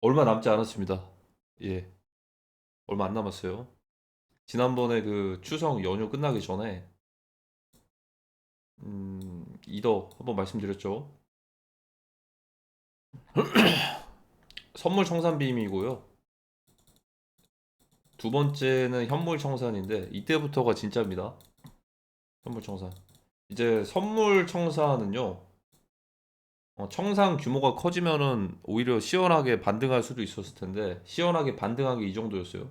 얼마 남지 않았습니다. 예. 얼마 안 남았어요. 지난번에 그 추석 연휴 끝나기 전에 음, 이더 한번 말씀드렸죠. 선물 청산빔이고요. 두 번째는 현물 청산인데 이때부터가 진짜입니다. 선물 청산. 이제 선물 청산은요. 어, 청산 규모가 커지면은 오히려 시원하게 반등할 수도 있었을 텐데 시원하게 반등한 게 이 정도였어요.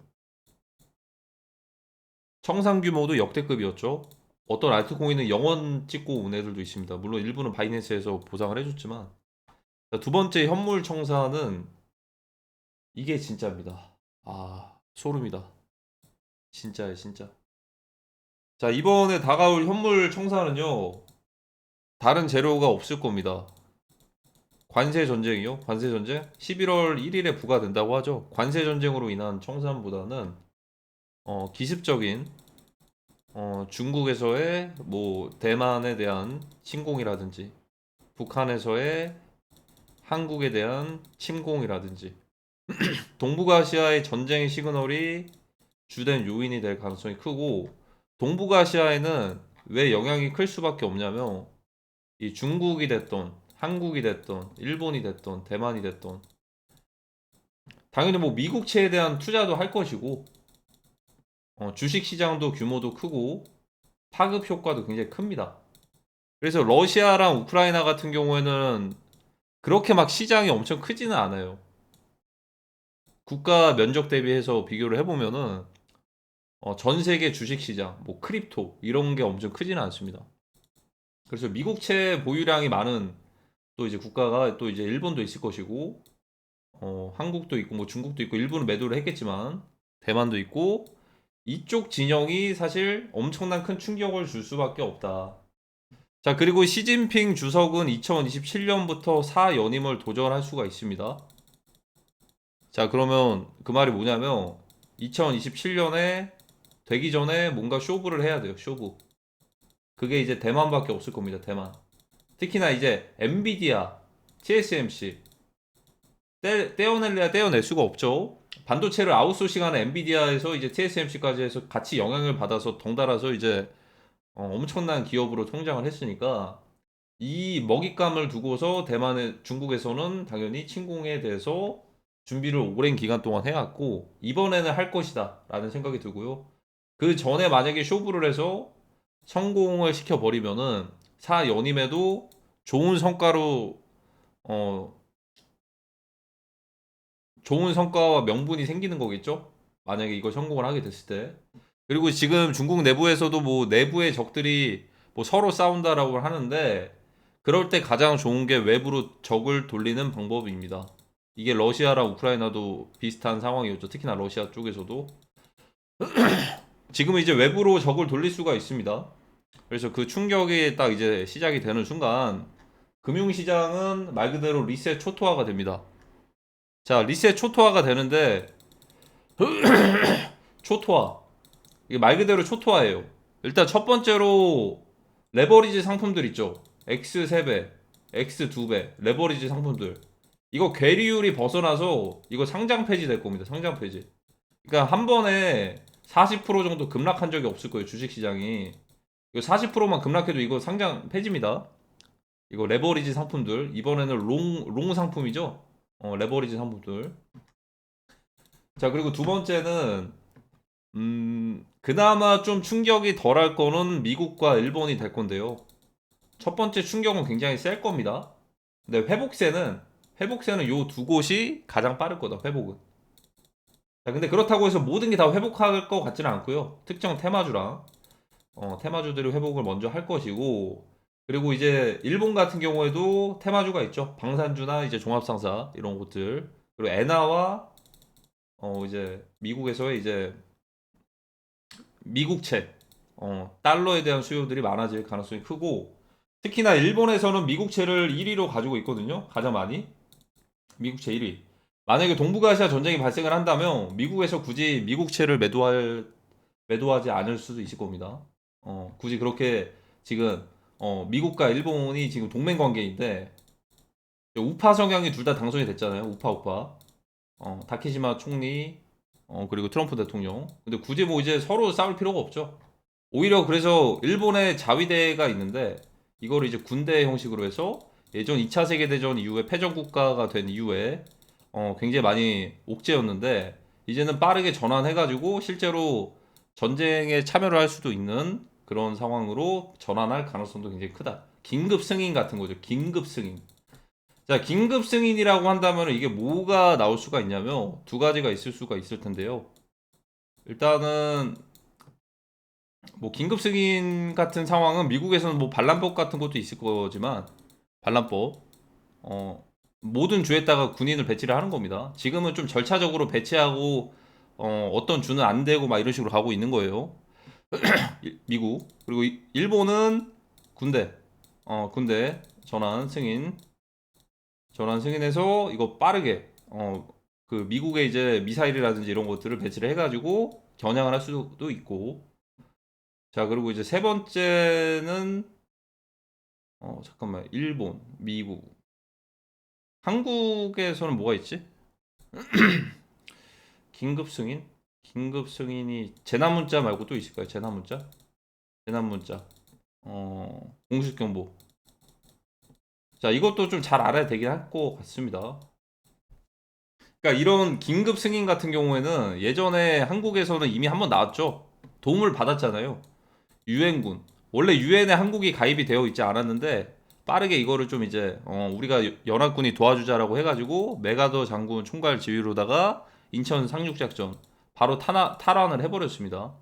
청산 규모도 역대급이었죠. 어떤 알트코인은 영원 찍고 온 애들도 있습니다. 물론 일부는 바이낸스에서 보상을 해줬지만 자, 두 번째 현물 청산은 이게 진짜입니다. 아 소름이다. 진짜예요 진짜. 자 이번에 다가올 현물 청산은요 다른 재료가 없을 겁니다. 관세 전쟁이요? 관세 전쟁? 11월 1일에 부과된다고 하죠. 관세 전쟁으로 인한 청산보다는 어, 기습적인 어, 중국에서의 뭐 대만에 대한 침공이라든지 북한에서의 한국에 대한 침공이라든지 동북아시아의 전쟁 시그널이 주된 요인이 될 가능성이 크고 동북아시아에는 왜 영향이 클 수밖에 없냐면 이 중국이 됐던 한국이 됐던 일본이 됐던 대만이 됐던 당연히 뭐 미국채에 대한 투자도 할 것이고 어, 주식 시장도 규모도 크고 파급 효과도 굉장히 큽니다. 그래서 러시아랑 우크라이나 같은 경우에는 그렇게 막 시장이 엄청 크지는 않아요. 국가 면적 대비해서 비교를 해보면은 어, 전 세계 주식 시장, 뭐 크립토 이런 게 엄청 크지는 않습니다. 그래서 미국채 보유량이 많은 또 이제 국가가 또 이제 일본도 있을 것이고 어, 한국도 있고 뭐 중국도 있고 일본은 매도를 했겠지만 대만도 있고 이쪽 진영이 사실 엄청난 큰 충격을 줄 수밖에 없다. 자, 그리고 시진핑 주석은 2027년부터 사연임을 도전할 수가 있습니다. 자, 그러면 그 말이 뭐냐면 2027년에 되기 전에 뭔가 쇼부를 해야 돼요. 쇼부. 그게 이제 대만밖에 없을 겁니다. 대만. 특히나 이제 엔비디아, TSMC 떼, 떼어낼래야 떼어낼 수가 없죠. 반도체를 아웃소싱하는 엔비디아에서 이제 TSMC까지 해서 같이 영향을 받아서 덩달아서 이제 어, 엄청난 기업으로 성장을 했으니까 이 먹잇감을 두고서 대만의 중국에서는 당연히 침공에 대해서 준비를 오랜 기간 동안 해왔고 이번에는 할 것이다 라는 생각이 들고요. 그 전에 만약에 쇼부를 해서 성공을 시켜 버리면은 사 연임에도 좋은 성과로 어 좋은 성과와 명분이 생기는 거겠죠? 만약에 이걸 성공을 하게 됐을 때. 그리고 지금 중국 내부에서도 뭐 내부의 적들이 뭐 서로 싸운다라고 하는데 그럴 때 가장 좋은 게 외부로 적을 돌리는 방법입니다. 이게 러시아랑 우크라이나도 비슷한 상황이었죠. 특히나 러시아 쪽에서도. 지금은 이제 외부로 적을 돌릴 수가 있습니다. 그래서 그 충격이 딱 이제 시작이 되는 순간 금융시장은 말 그대로 리셋 초토화가 됩니다. 자, 리셋 초토화가 되는데 초토화. 이게 말 그대로 초토화예요. 일단 첫 번째로 레버리지 상품들 있죠. X 3배, X 2배, 레버리지 상품들. 이거 괴리율이 벗어나서 이거 상장 폐지 될 겁니다. 상장 폐지. 그러니까 한 번에 40% 정도 급락한 적이 없을 거예요. 주식 시장이. 이거 40%만 급락해도 이거 상장 폐지입니다. 이거 레버리지 상품들. 이번에는 롱, 롱 상품이죠. 어, 레버리지 상품들. 자, 그리고 두 번째는, 음, 그나마 좀 충격이 덜할 거는 미국과 일본이 될 건데요. 첫 번째 충격은 굉장히 셀 겁니다. 근데 회복세는, 회복세는 요 두 곳이 가장 빠를 거다, 회복은. 자, 근데 그렇다고 해서 모든 게 다 회복할 것 같지는 않고요. 특정 테마주랑, 어, 테마주들이 회복을 먼저 할 것이고, 그리고 이제 일본 같은 경우에도 테마주가 있죠. 방산주나 이제 종합상사 이런 곳들. 그리고 엔화와 어 이제 미국에서의 이제 미국채 어 달러에 대한 수요들이 많아질 가능성이 크고 특히나 일본에서는 미국채를 1위로 가지고 있거든요. 가장 많이. 미국채 1위. 만약에 동북아시아 전쟁이 발생을 한다면 미국에서 굳이 미국채를 매도할 매도하지 않을 수도 있을 겁니다. 어 굳이 그렇게 지금 어, 미국과 일본이 지금 동맹 관계인데 우파 성향이 둘 다 당선이 됐잖아요. 우파 우파. 어, 다케시마 총리, 어, 그리고 트럼프 대통령. 근데 굳이 뭐 이제 서로 싸울 필요가 없죠. 오히려 그래서 일본의 자위대가 있는데 이거를 이제 군대 형식으로 해서 예전 2차 세계 대전 이후에 패전 국가가 된 이후에 어, 굉장히 많이 옥죄였는데 이제는 빠르게 전환해 가지고 실제로 전쟁에 참여를 할 수도 있는 그런 상황으로 전환할 가능성도 굉장히 크다. 긴급 승인 같은 거죠. 긴급 승인. 자, 긴급 승인이라고 한다면 이게 뭐가 나올 수가 있냐면 두 가지가 있을 수가 있을 텐데요. 일단은 뭐 긴급 승인 같은 상황은 미국에서는 뭐 반란법 같은 것도 있을 거지만 반란법 어 모든 주에다가 군인을 배치를 하는 겁니다. 지금은 좀 절차적으로 배치하고 어 어떤 주는 안 되고 막 이런 식으로 가고 있는 거예요. 일- 미국 그리고 이- 일본은 군대. 어 군대 전환 승인. 전환 승인해서 이거 빠르게 어 그 미국의 이제 미사일이라든지 이런 것들을 배치를 해가지고 겨냥을 할 수도 있고. 자 그리고 이제 세 번째는 어 잠깐만 일본 미국. 한국에서는 뭐가 있지? 긴급 승인 긴급 승인이 재난 문자 말고 또 있을까요? 재난 문자 재난 문자 어 공식 경보 자 이것도 좀 잘 알아야 되긴 할 것 같습니다. 그러니까 이런 긴급 승인 같은 경우에는 예전에 한국에서는 이미 한번 나왔죠. 도움을 받았잖아요. 유엔군. 원래 유엔에 한국이 가입이 되어 있지 않았는데 빠르게 이거를 좀 이제 어, 우리가 연합군이 도와주자라고 해가지고 메가더 장군 총괄 지휘로다가 인천 상륙작전 바로 탄화, 탈환을 해버렸습니다.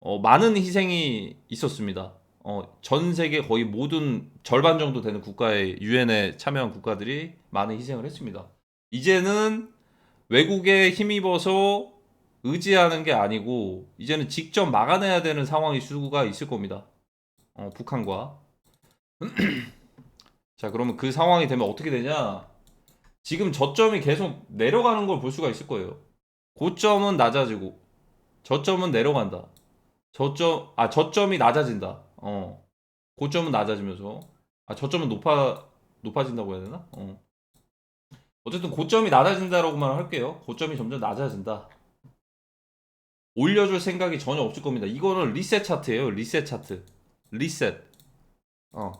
어, 많은 희생이 있었습니다. 어, 전 세계 거의 모든 절반 정도 되는 국가의 유엔에 참여한 국가들이 많은 희생을 했습니다. 이제는 외국에 힘입어서 의지하는 게 아니고 이제는 직접 막아내야 되는 상황이 수가 있을 겁니다. 어, 북한과. 자, 그러면 그 상황이 되면 어떻게 되냐? 지금 저점이 계속 내려가는 걸 볼 수가 있을 거예요. 고점은 낮아지고 저점은 내려간다. 저점 아 저점이 낮아진다. 어. 고점은 낮아지면서 아 저점은 높아 높아진다고 해야 되나? 어. 어쨌든 고점이 낮아진다라고만 할게요. 고점이 점점 낮아진다. 올려줄 생각이 전혀 없을 겁니다. 이거는 리셋 차트예요. 리셋 차트. 리셋. 어.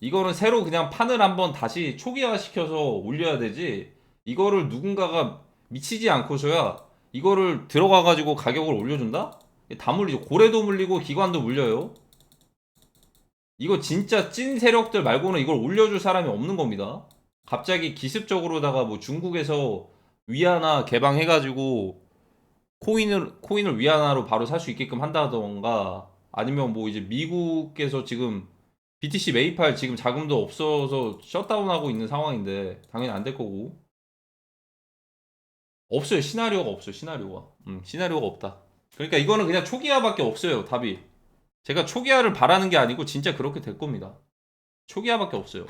이거는 새로 그냥 판을 한번 다시 초기화 시켜서 올려야 되지. 이거를 누군가가 미치지 않고서야 이거를 들어가 가지고 가격을 올려준다? 다 물리죠. 고래도 물리고 기관도 물려요. 이거 진짜 찐 세력들 말고는 이걸 올려줄 사람이 없는 겁니다. 갑자기 기습적으로다가 뭐 중국에서 위안화 개방해가지고 코인을 코인을 위안화로 바로 살 수 있게끔 한다던가 아니면 뭐 이제 미국에서 지금 BTC 매입할 지금 자금도 없어서 셧다운하고 있는 상황인데 당연히 안 될 거고 없어요. 시나리오가 없어요. 시나리오가. 음, 시나리오가 없다. 그러니까 이거는 그냥 초기화밖에 없어요 답이. 제가 초기화를 바라는 게 아니고 진짜 그렇게 될 겁니다. 초기화밖에 없어요.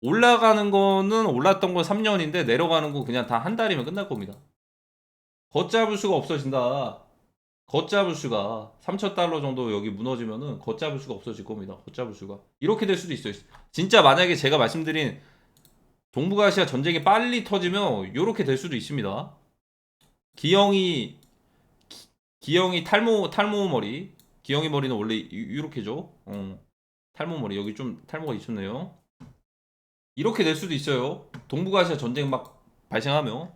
올라가는 거는 올랐던 건 3년인데 내려가는 거 그냥 다 한 달이면 끝날 겁니다. 걷잡을 수가 없어진다. 걷잡을 수가 3천 달러 정도 여기 무너지면은 걷잡을 수가 없어질 겁니다. 걷잡을 수가. 이렇게 될 수도 있어요. 진짜 만약에 제가 말씀드린 동북아시아 전쟁이 빨리 터지면 이렇게 될 수도 있습니다. 기영이 기- 기영이 탈모 탈모 머리 기영이 머리는 원래 이렇게죠. 어. 탈모 머리 여기 좀 탈모가 있었네요. 이렇게 될 수도 있어요. 동북아시아 전쟁 막 발생하면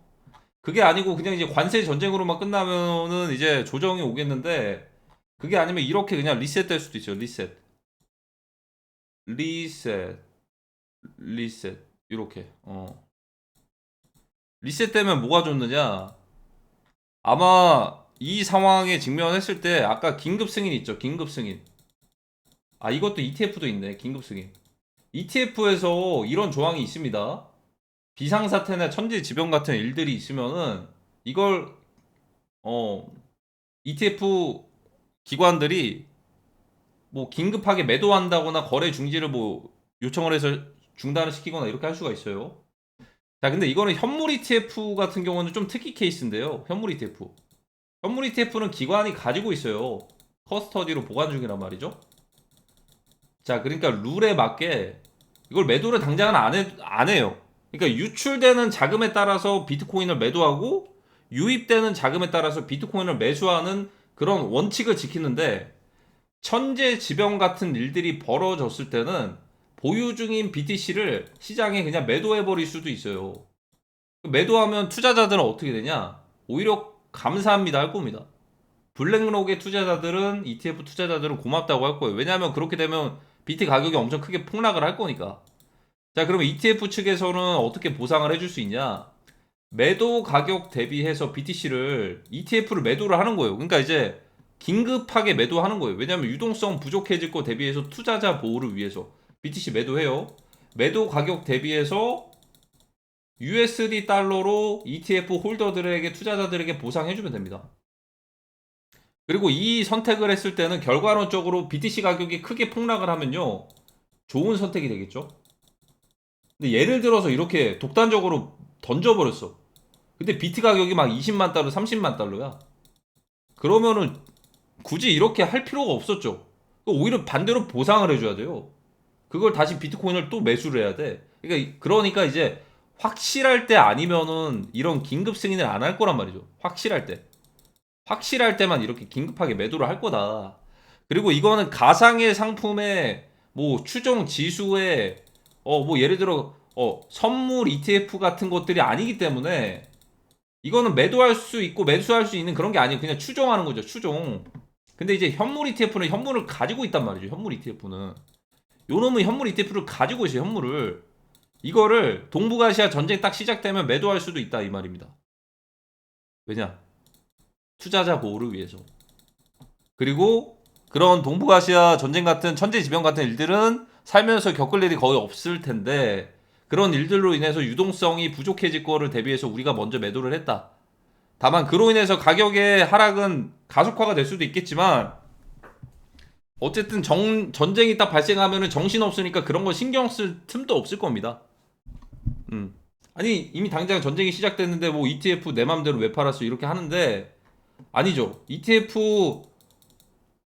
그게 아니고 그냥 이제 관세 전쟁으로만 끝나면은 이제 조정이 오겠는데 그게 아니면 이렇게 그냥 리셋 될 수도 있어요. 리셋. 리셋. 리셋. 이렇게. 어. 리셋 되면 뭐가 좋느냐? 아마 이 상황에 직면했을 때 아까 긴급 승인 있죠. 긴급 승인. 아, 이것도 ETF도 있네. 긴급 승인. ETF에서 이런 조항이 있습니다. 비상사태나 천재지변 같은 일들이 있으면은 이걸 어 ETF 기관들이 뭐 긴급하게 매도한다거나 거래 중지를 뭐 요청을 해서 중단을 시키거나 이렇게 할 수가 있어요. 자, 근데 이거는 현물 ETF 같은 경우는 좀 특이 케이스인데요. 현물 ETF. 현물 ETF는 기관이 가지고 있어요. 커스터디로 보관 중이란 말이죠. 자, 그러니까 룰에 맞게 이걸 매도를 당장은 안, 해, 안 해요. 그러니까 유출되는 자금에 따라서 비트코인을 매도하고 유입되는 자금에 따라서 비트코인을 매수하는 그런 원칙을 지키는데 천재 지변 같은 일들이 벌어졌을 때는 보유 중인 BTC를 시장에 그냥 매도해 버릴 수도 있어요. 매도하면 투자자들은 어떻게 되냐? 오히려 감사합니다 할 겁니다. 블랙록의 투자자들은 ETF 투자자들은 고맙다고 할 거예요. 왜냐하면 그렇게 되면 비트 가격이 엄청 크게 폭락을 할 거니까. 자, 그러면 ETF 측에서는 어떻게 보상을 해줄 수 있냐? 매도 가격 대비해서 BTC를 ETF를 매도를 하는 거예요. 그러니까 이제 긴급하게 매도하는 거예요. 왜냐하면 유동성 부족해질 거 대비해서 투자자 보호를 위해서 BTC 매도해요. 매도 가격 대비해서 USD 달러로 ETF 홀더들에게 투자자들에게 보상해주면 됩니다. 그리고 이 선택을 했을 때는 결과론적으로 BTC 가격이 크게 폭락을 하면요. 좋은 선택이 되겠죠. 근데 예를 들어서 이렇게 독단적으로 던져버렸어. 근데 비트 가격이 막 20만 달러, 30만 달러야. 그러면은 굳이 이렇게 할 필요가 없었죠. 오히려 반대로 보상을 해줘야 돼요. 그걸 다시 비트코인을 또 매수를 해야 돼. 그러니까, 그러니까 이제 확실할 때 아니면은 이런 긴급 승인을 안 할 거란 말이죠. 확실할 때. 확실할 때만 이렇게 긴급하게 매도를 할 거다. 그리고 이거는 가상의 상품의 뭐 추종 지수의 어 뭐 예를 들어 어 선물 ETF 같은 것들이 아니기 때문에 이거는 매도할 수 있고 매수할 수 있는 그런 게 아니에요. 그냥 추종하는 거죠. 추종. 근데 이제 현물 ETF는 현물을 가지고 있단 말이죠. 현물 ETF는. 요놈은 현물 ETF를 가지고 있어요. 현물을. 이거를 동북아시아 전쟁 딱 시작되면 매도할 수도 있다 이 말입니다. 왜냐? 투자자 보호를 위해서. 그리고 그런 동북아시아 전쟁 같은 천재지변 같은 일들은 살면서 겪을 일이 거의 없을 텐데 그런 일들로 인해서 유동성이 부족해질 거를 대비해서 우리가 먼저 매도를 했다. 다만 그로 인해서 가격의 하락은 가속화가 될 수도 있겠지만 어쨌든 정, 전쟁이 딱 발생하면은 정신 없으니까 그런 거 신경 쓸 틈도 없을 겁니다. 음. 아니 이미 당장 전쟁이 시작됐는데 뭐 ETF 내 맘대로 왜 팔았어 이렇게 하는데 아니죠. ETF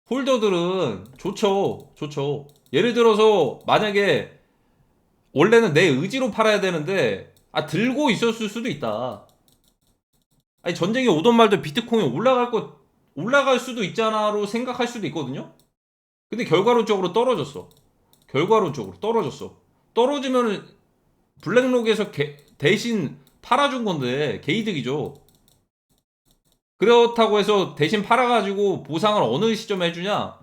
홀더들은 좋죠. 좋죠. 예를 들어서 만약에 원래는 내 의지로 팔아야 되는데 아 들고 있었을 수도 있다. 아니 전쟁이 오던 말도 비트코인 올라갈 거 올라갈 수도 있잖아로 생각할 수도 있거든요. 근데 결과론적으로 떨어졌어. 결과론적으로 떨어졌어. 떨어지면은 블랙록에서 개- 대신 팔아준 건데 개이득이죠. 그렇다고 해서 대신 팔아가지고 보상을 어느 시점에 해주냐?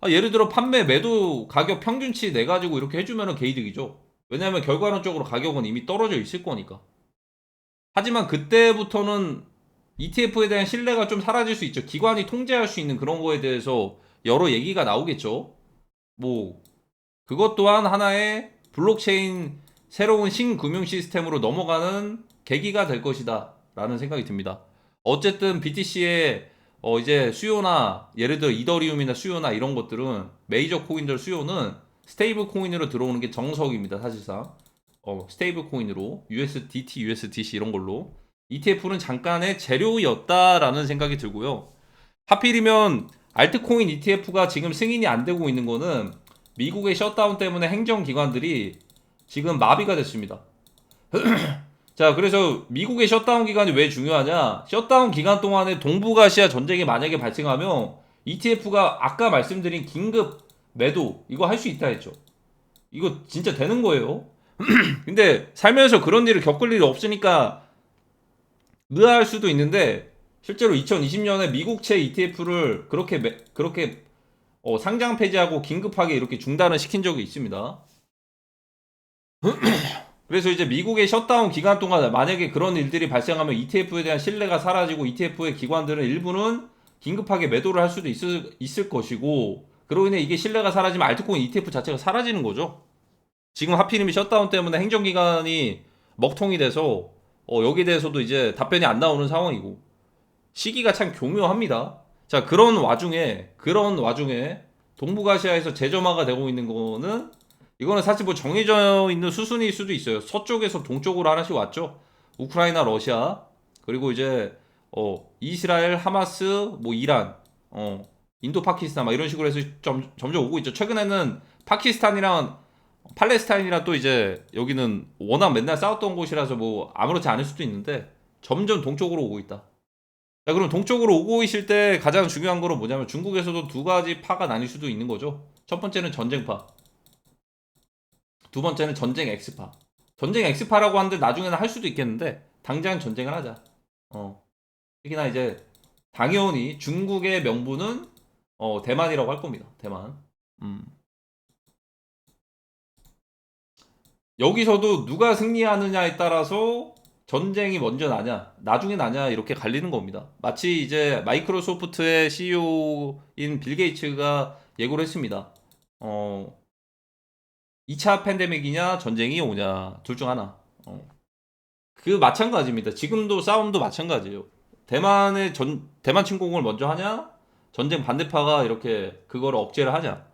아, 예를 들어 판매 매도 가격 평균치 내 가지고 이렇게 해주면은 개이득이죠. 왜냐하면 결과론적으로 가격은 이미 떨어져 있을 거니까. 하지만 그때부터는 ETF에 대한 신뢰가 좀 사라질 수 있죠. 기관이 통제할 수 있는 그런 거에 대해서 여러 얘기가 나오겠죠. 뭐 그것 또한 하나의 블록체인 새로운 신금융 시스템으로 넘어가는 계기가 될 것이다. 라는 생각이 듭니다. 어쨌든 BTC의 어 이제 수요나 예를 들어 이더리움이나 수요나 이런 것들은 메이저 코인들 수요는 스테이블 코인으로 들어오는 게 정석입니다. 사실상 어 스테이블 코인으로 USDT, USDC 이런 걸로 ETF는 잠깐의 재료였다라는 생각이 들고요. 하필이면 알트코인 ETF가 지금 승인이 안 되고 있는 거는 미국의 셧다운 때문에 행정기관들이 지금 마비가 됐습니다. 자, 그래서 미국의 셧다운 기간이 왜 중요하냐? 셧다운 기간 동안에 동북아시아 전쟁이 만약에 발생하면 ETF가 아까 말씀드린 긴급 매도 이거 할 수 있다 했죠. 이거 진짜 되는 거예요. 근데 살면서 그런 일을 겪을 일이 없으니까 의아할 수도 있는데 실제로 2020년에 미국채 ETF를 그렇게 매- 그렇게 어, 상장 폐지하고 긴급하게 이렇게 중단을 시킨 적이 있습니다. 그래서 이제 미국의 셧다운 기간 동안 만약에 그런 일들이 발생하면 ETF에 대한 신뢰가 사라지고 ETF의 기관들은 일부는 긴급하게 매도를 할 수도 있을, 있을 것이고 그로 인해 이게 신뢰가 사라지면 알트코인 ETF 자체가 사라지는 거죠. 지금 하필이면 셧다운 때문에 행정기관이 먹통이 돼서 어, 여기에 대해서도 이제 답변이 안 나오는 상황이고 시기가 참 교묘합니다. 자 그런 와중에 그런 와중에 동북아시아에서 재점화가 되고 있는 거는 이거는 사실 뭐 정해져 있는 수순일 수도 있어요. 서쪽에서 동쪽으로 하나씩 왔죠. 우크라이나, 러시아 그리고 이제 어 이스라엘, 하마스, 뭐 이란, 어 인도, 파키스탄 막 이런 식으로 해서 점, 점점 오고 있죠. 최근에는 파키스탄이랑 팔레스타인이랑 또 이제 여기는 워낙 맨날 싸웠던 곳이라서 뭐 아무렇지 않을 수도 있는데 점점 동쪽으로 오고 있다. 자, 그럼 동쪽으로 오고 있을 때 가장 중요한 거는 뭐냐면 중국에서도 두 가지 파가 나뉠 수도 있는 거죠. 첫 번째는 전쟁파. 두 번째는 전쟁 X파. 전쟁 X파라고 하는데 나중에는 할 수도 있겠는데 당장 전쟁을 하자. 어. 특히나 이제 당연히 중국의 명분은 어, 대만이라고 할 겁니다. 대만. 음. 여기서도 누가 승리하느냐에 따라서 전쟁이 먼저 나냐, 나중에 나냐 이렇게 갈리는 겁니다. 마치 이제 마이크로소프트의 CEO인 빌 게이츠가 예고를 했습니다. 어, 2차 팬데믹이냐 전쟁이 오냐 둘 중 하나. 어. 그 마찬가지입니다. 지금도 싸움도 마찬가지예요. 대만의 전 대만 침공을 먼저 하냐, 전쟁 반대파가 이렇게 그걸 억제를 하냐.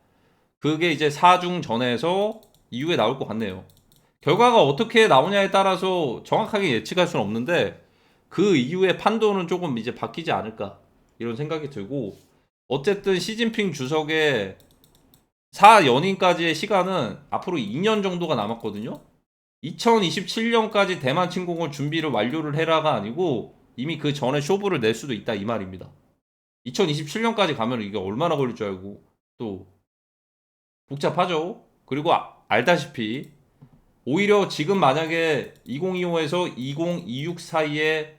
그게 이제 사중 전에서 이후에 나올 것 같네요. 결과가 어떻게 나오냐에 따라서 정확하게 예측할 수는 없는데 그 이후에 판도는 조금 이제 바뀌지 않을까 이런 생각이 들고 어쨌든 시진핑 주석의 4연임까지의 시간은 앞으로 2년 정도가 남았거든요. 2027년까지 대만 침공을 준비를 완료를 해라가 아니고 이미 그 전에 쇼부를 낼 수도 있다 이 말입니다. 2027년까지 가면 이게 얼마나 걸릴 줄 알고 또 복잡하죠. 그리고 아- 알다시피 오히려 지금 만약에 2025에서 2026 사이에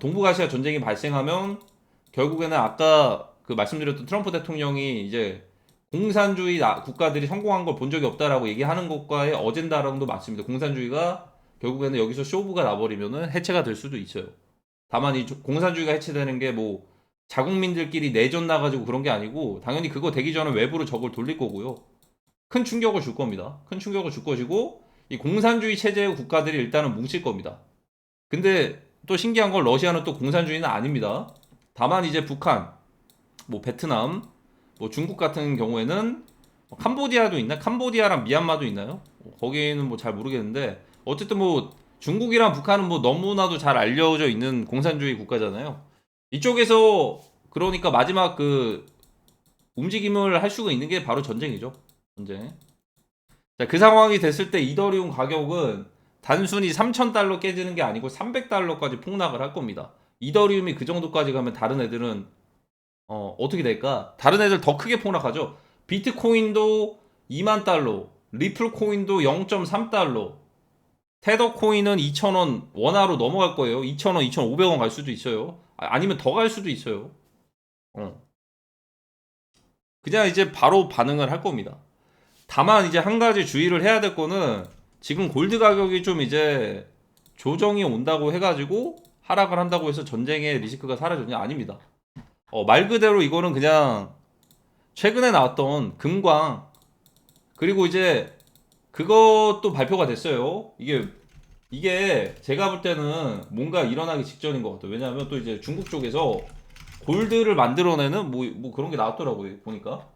동북아시아 전쟁이 발생하면 결국에는 아까 그 말씀드렸던 트럼프 대통령이 이제 공산주의 나- 국가들이 성공한 걸 본 적이 없다라고 얘기하는 것과의 어젠다랑도 맞습니다. 공산주의가 결국에는 여기서 쇼부가 나버리면은 해체가 될 수도 있어요. 다만 이 조- 공산주의가 해체되는 게 뭐 자국민들끼리 내전 나가지고 그런 게 아니고 당연히 그거 되기 전에 외부로 적을 돌릴 거고요. 큰 충격을 줄 겁니다. 큰 충격을 줄 것이고 이 공산주의 체제의 국가들이 일단은 뭉칠 겁니다. 근데 또 신기한 건 러시아는 또 공산주의는 아닙니다. 다만 이제 북한, 뭐 베트남, 뭐 중국 같은 경우에는 뭐 캄보디아도 있나? 캄보디아랑 미얀마도 있나요? 뭐 거기는 뭐 잘 모르겠는데 어쨌든 뭐 중국이랑 북한은 뭐 너무나도 잘 알려져 있는 공산주의 국가잖아요. 이쪽에서 그러니까 마지막 그 움직임을 할 수가 있는 게 바로 전쟁이죠. 전쟁. 자, 그 상황이 됐을 때 이더리움 가격은 단순히 3,000달러 깨지는 게 아니고 300달러까지 폭락을 할 겁니다. 이더리움이 그 정도까지 가면 다른 애들은 어, 어떻게 될까? 다른 애들 더 크게 폭락하죠. 비트코인도 2만 달러, 리플 코인도 0.3달러, 테더 코인은 2,000원 원화로 넘어갈 거예요. 2,000원, 2,500원 갈 수도 있어요. 아, 아니면 더 갈 수도 있어요. 어. 그냥 이제 바로 반응을 할 겁니다. 다만 이제 한 가지 주의를 해야 될 거는 지금 골드 가격이 좀 이제 조정이 온다고 해가지고 하락을 한다고 해서 전쟁의 리스크가 사라졌냐 아닙니다. 어, 말 그대로 이거는 그냥 최근에 나왔던 금광 그리고 이제 그것도 발표가 됐어요. 이게 이게 제가 볼 때는 뭔가 일어나기 직전인 것 같아요. 왜냐하면 또 이제 중국 쪽에서 골드를 만들어내는 뭐, 뭐 그런 게 나왔더라고요. 보니까.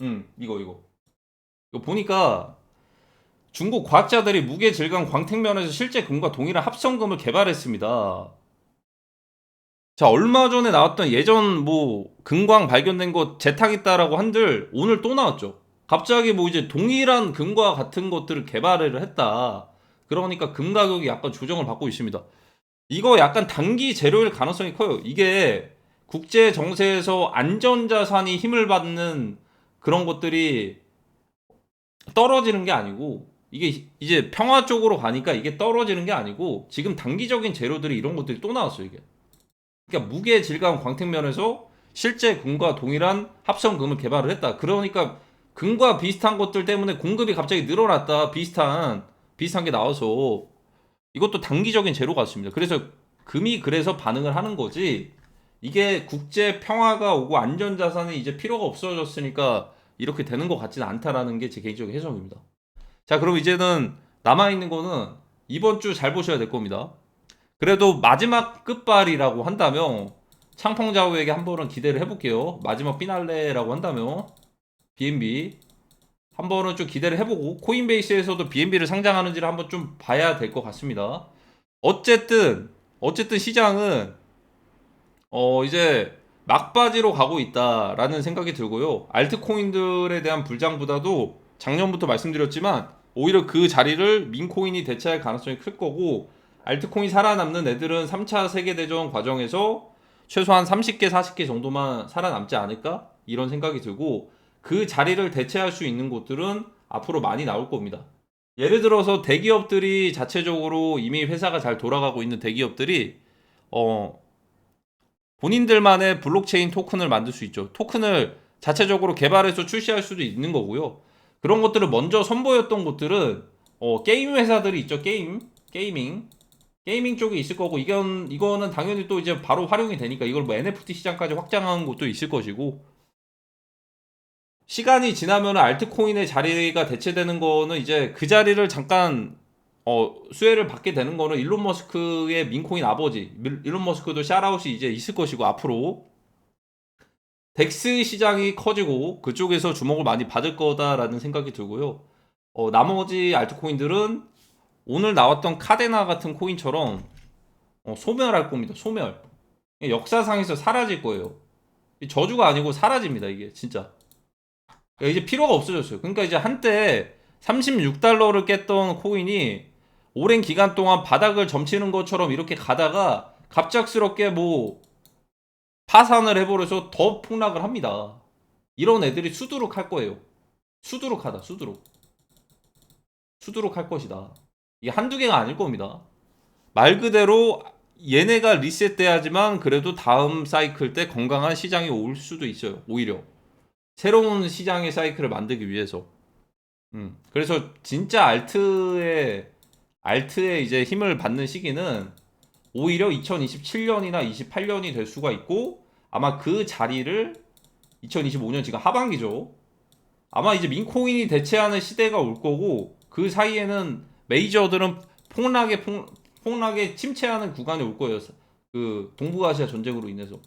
음, 이거 이거. 이거 보니까 중국 과학자들이 무게 질감 광택면에서 실제 금과 동일한 합성금을 개발했습니다. 자, 얼마 전에 나왔던 예전 뭐 금광 발견된 거 재탕했다라고 한들 오늘 또 나왔죠. 갑자기 뭐 이제 동일한 금과 같은 것들을 개발을 했다. 그러니까 금 가격이 약간 조정을 받고 있습니다. 이거 약간 단기 재료일 가능성이 커요. 이게 국제 정세에서 안전자산이 힘을 받는 그런 것들이 떨어지는 게 아니고 이게 이제 평화 쪽으로 가니까 이게 떨어지는 게 아니고 지금 단기적인 재료들이 이런 것들이 또 나왔어요 이게. 그러니까 무게 질감 광택면에서 실제 금과 동일한 합성금을 개발을 했다. 그러니까 금과 비슷한 것들 때문에 공급이 갑자기 늘어났다. 비슷한 비슷한 게 나와서 이것도 단기적인 재료 같습니다. 그래서 금이 그래서 반응을 하는 거지 이게 국제 평화가 오고 안전자산이 이제 필요가 없어졌으니까 이렇게 되는 것 같지는 않다라는 게 제 개인적인 해석입니다. 자, 그럼 이제는 남아있는 거는 이번 주 잘 보셔야 될 겁니다. 그래도 마지막 끝발이라고 한다면 창펑자우에게 한 번은 기대를 해볼게요. 마지막 피날레라고 한다면 BNB 한 번은 좀 기대를 해보고 코인베이스에서도 BNB를 상장하는지를 한번 좀 봐야 될 것 같습니다. 어쨌든 어쨌든 시장은 어 이제 막바지로 가고 있다라는 생각이 들고요. 알트코인들에 대한 불장보다도 작년부터 말씀드렸지만 오히려 그 자리를 민코인이 대체할 가능성이 클 거고 알트코인 살아남는 애들은 3차 세계대전 과정에서 최소한 30개, 40개 정도만 살아남지 않을까? 이런 생각이 들고 그 자리를 대체할 수 있는 곳들은 앞으로 많이 나올 겁니다. 예를 들어서 대기업들이 자체적으로 이미 회사가 잘 돌아가고 있는 대기업들이 어 본인들만의 블록체인 토큰을 만들 수 있죠. 토큰을 자체적으로 개발해서 출시할 수도 있는 거고요. 그런 것들을 먼저 선보였던 곳들은 어, 게임 회사들이 있죠. 게임, 게이밍, 게이밍 쪽에 있을 거고 이건 이거는 당연히 또 이제 바로 활용이 되니까 이걸 뭐 NFT 시장까지 확장하는 곳도 있을 것이고 시간이 지나면 알트코인의 자리가 대체되는 거는 이제 그 자리를 잠깐 어, 수혜를 받게 되는 거는 일론 머스크의 민코인 아버지 밀- 일론 머스크도 샤라웃이 이제 있을 것이고 앞으로 덱스 시장이 커지고 그쪽에서 주목을 많이 받을 거다라는 생각이 들고요. 어, 나머지 알트코인들은 오늘 나왔던 카데나 같은 코인처럼 어, 소멸할 겁니다. 소멸. 역사상에서 사라질 거예요. 이 저주가 아니고 사라집니다. 이게 진짜. 그러니까 이제 필요가 없어졌어요. 그러니까 이제 한때 36달러를 깼던 코인이 오랜 기간 동안 바닥을 점치는 것처럼 이렇게 가다가 갑작스럽게 뭐 파산을 해버려서 더 폭락을 합니다. 이런 애들이 수두룩 할 거예요. 수두룩 하다, 수두룩. 수두룩 할 것이다. 이게 한두 개가 아닐 겁니다. 말 그대로 얘네가 리셋돼야지만 그래도 다음 사이클 때 건강한 시장이 올 수도 있어요. 오히려. 새로운 시장의 사이클을 만들기 위해서. 음. 그래서 진짜 알트의 알트의 이제 힘을 받는 시기는 오히려 2027년이나 28년이 될 수가 있고 아마 그 자리를 2025년 지금 하반기죠. 아마 이제 민코인이 대체하는 시대가 올 거고 그 사이에는 메이저들은 폭락에 폭, 폭락에 침체하는 구간이 올 거예요. 그 동북아시아 전쟁으로 인해서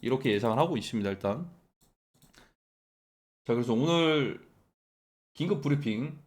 이렇게 예상을 하고 있습니다. 일단 자 그래서 오늘 긴급 브리핑